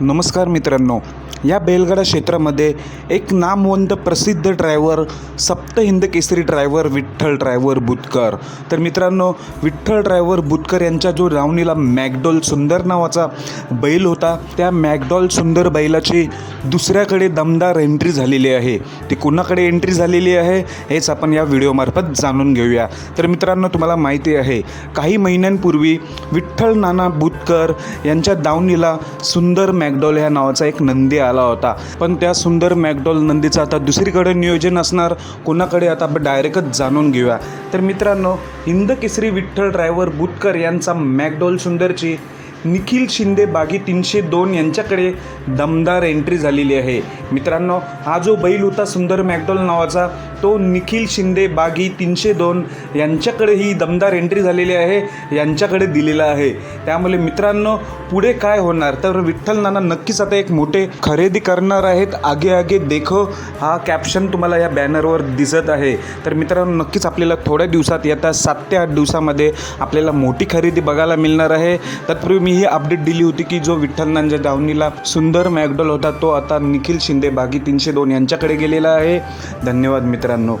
नमस्कार मित्रांनो या बैलगाडा क्षेत्रामध्ये एक नामवंत प्रसिद्ध ड्रायव्हर सप्तहिंद केसरी ड्रायव्हर विठ्ठल ड्रायव्हर बुतकर. तर मित्रांनो विठ्ठल ड्रायव्हर बुतकर यांच्या जो रावणीला मॅकडॉल सुंदर नावाचा बैल होता त्या मॅकडॉल सुंदर बैलाची दुसऱ्याकडे दमदार एंट्री झालेली आहे. ती कुणाकडे एंट्री झालेली आहे हेच आपण या व्हिडिओमार्फत जाणून घेऊया. तर मित्रांनो तुम्हाला माहिती आहे काही महिन्यांपूर्वी विठ्ठल नाना बुतकर यांच्या दावणीला सुंदर मॅकडॉल ह्या नावाचा एक नंदी आला होता. पण त्या सुंदर मॅकडॉल नंदीचं आता दुसरीकडे नियोजन असणार. कोणाकडे आता आपण डायरेक्टच जाणून घेऊया. तर मित्रांनो हिंद केसरी विठ्ठल ड्रायव्हर बुतकर यांचा मॅकडॉल सुंदरची निखिल शिंदे बागी तीनशे दोन यांच्याकडे दमदार एंट्री झालेली आहे. मित्रांनो हा जो बैल होता सुंदर मॅकडॉल नावाचा तो निखिल शिंदे बागी तीनशे दोन यांच्याकडे ही दमदार एंट्री झालेली आहे यांच्याकडे दिलेला आहे. त्यामुळे मित्रांनो पुढे काय होणार? तर विठ्ठल नाना नक्कीच आता एक मोठे खरेदी करणार आहेत. आगे आगे देखो हा कॅप्शन तुम्हाला या बॅनरवर दिसत आहे. तर मित्रांनो नक्कीच आपल्याला थोड्या दिवसात येत्या सात ते आठ दिवसामध्ये आपल्याला मोठी खरेदी बघायला मिळणार आहे. तत्पूर्वी मी ही अपडेट दिली होती की जो विठ्ठल नांच्या दावणीला सुंदर मॅकडॉल होता तो आता निखिल शिंदे शिंदे बागी तीनशे दोन यांच्याकडे गेलेला आहे. धन्यवाद मित्रांनो.